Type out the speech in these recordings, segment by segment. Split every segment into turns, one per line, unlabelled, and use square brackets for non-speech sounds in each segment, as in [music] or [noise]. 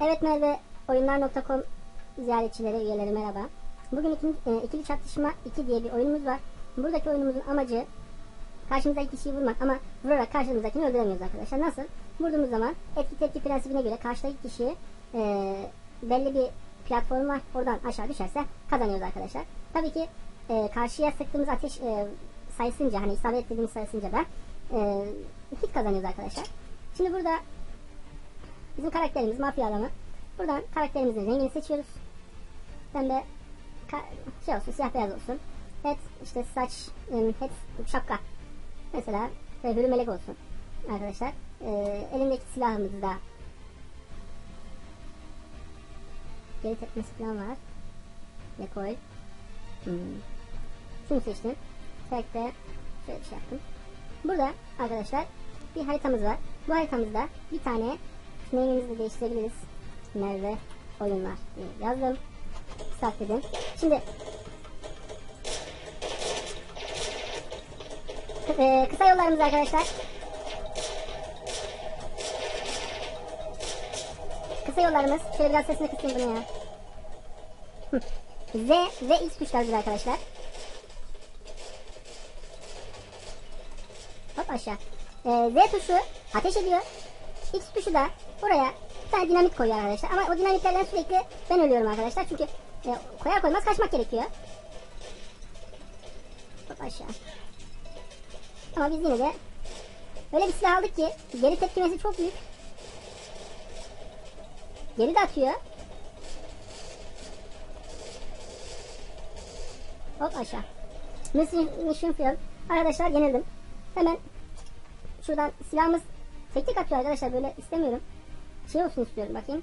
Evet Merve, oyunlar.com ziyaretçileri, üyeleri merhaba. Bugün ikili, e, ikili çatışma 2 diye bir oyunumuz var. Buradaki oyunumuzun amacı karşımızdaki kişiyi vurmak ama vurarak karşımızdakini öldüremiyoruz arkadaşlar. Nasıl? Vurduğumuz zaman etki tepki prensibine göre karşıdaki kişiyi e, belli bir platform var. Oradan aşağı düşerse kazanıyoruz arkadaşlar. Tabii ki e, karşıya sıktığımız ateş e, sayısınca hani isabet ettiğimiz sayısınca da e, hit kazanıyoruz arkadaşlar. Şimdi burada Bizim karakterimiz mafya adamı. Buradan karakterimizin rengini seçiyoruz. Pembe şey olsun siyah beyaz olsun. Het işte saç het şapka. Mesela hürü melek olsun. Arkadaşlar. E, elimdeki silahımızı da geri tepmesi falan var. Dekoy. Hmm. Şunu seçtim. Tek de şöyle bir şey yaptım. Burada arkadaşlar bir haritamız var. Bu haritamızda bir tane Name'imizi de değiştirebiliriz. Merve oyunlar diye yazdım. Start dedim. Şimdi e, kısa yollarımız arkadaşlar. Kısa yollarımız. Şöyle biraz sesini kısayım bunu ya. Z ve X tuşlarıdır arkadaşlar. Hop aşağı. E, Z tuşu ateş ediyor. X tuşu da buraya tane dinamit koyuyor arkadaşlar. Ama o dinamitlerden sürekli ben ölüyorum arkadaşlar. Çünkü e, koyar koymaz kaçmak gerekiyor. Hop aşağı. Ama biz yine de öyle bir silah aldık ki geri tepkimesi çok büyük. Geri de atıyor. Hop aşağı. Mission, mission failed. Arkadaşlar yenildim. Hemen şuradan silahımız tek tek atıyor arkadaşlar böyle istemiyorum. Şey olsun istiyorum bakayım.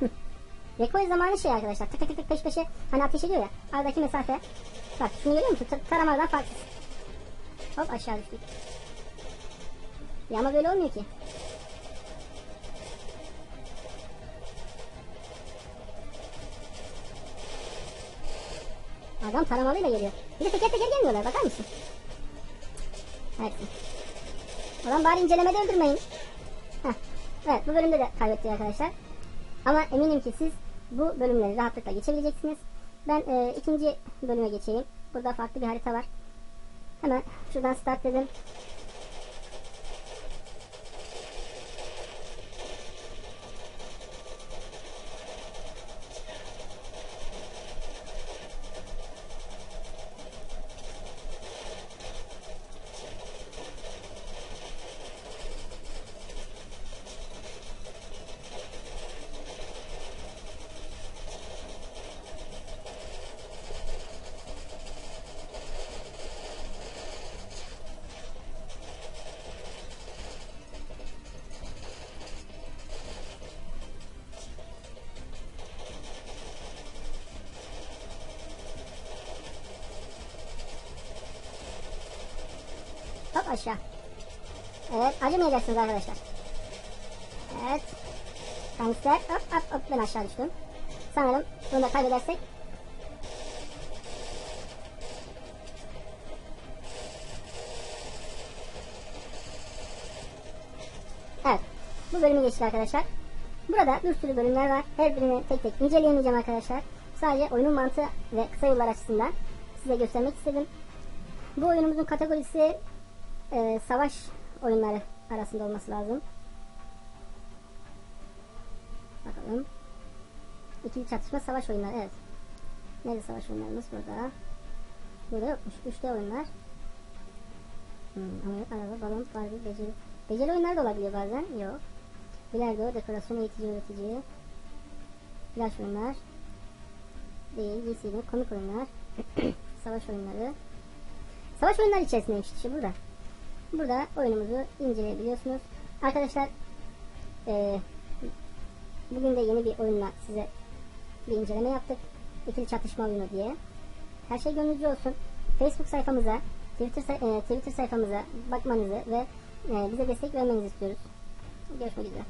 [laughs] Recoil zamanı şey arkadaşlar. Tık tık tık tık peş peşe hani ateş ediyor ya. Aradaki mesafe. Bak şunu görüyor musun? Tar- taramadan farksız. Hop aşağı düştük. Ya ama böyle olmuyor ki. Adam taramalıyla geliyor. Bir de teker teker gelmiyorlar bakar mısın? Evet. Ulan bari incelemede öldürmeyin. Heh. Evet bu bölümde de kaybettik arkadaşlar. Ama eminim ki siz bu bölümleri rahatlıkla geçebileceksiniz. Ben e, ikinci bölüme geçeyim. Burada farklı bir harita var. Hemen şuradan start dedim. Hop aşağı. Evet acımayacaksınız arkadaşlar. Evet. Gangster hop hop hop ben aşağı düştüm. Sanırım bunu da kaybedersek Evet. Bu bölümü geçtik arkadaşlar. Burada bir sürü bölümler var. Her birini tek tek inceleyemeyeceğim arkadaşlar. Sadece oyunun mantığı ve kısa yollar açısından size göstermek istedim. Bu oyunumuzun kategorisi e, savaş oyunları arasında olması lazım. Bakalım. İkili çatışma savaş oyunları evet. Nerede savaş oyunlarımız burada? Burada yokmuş. 3D oyunlar. Hmm, yok araba, balon, barbie, beceri. Beceri oyunlar da olabiliyor bazen. Yok. Bilardo, dekorasyon, eğitici, öğretici. Flash oyunlar. Değil, VCD, komik oyunlar. [clears throat] savaş oyunları. Savaş oyunları içerisindeymiş işte burada. Burada oyunumuzu inceleyebiliyorsunuz. Arkadaşlar e, bugün de yeni bir oyunla size bir inceleme yaptık. İkili çatışma oyunu diye. Her şey gönlünüzce olsun. Facebook sayfamıza, Twitter, e, Twitter sayfamıza bakmanızı ve e, bize destek vermenizi istiyoruz. Görüşmek üzere.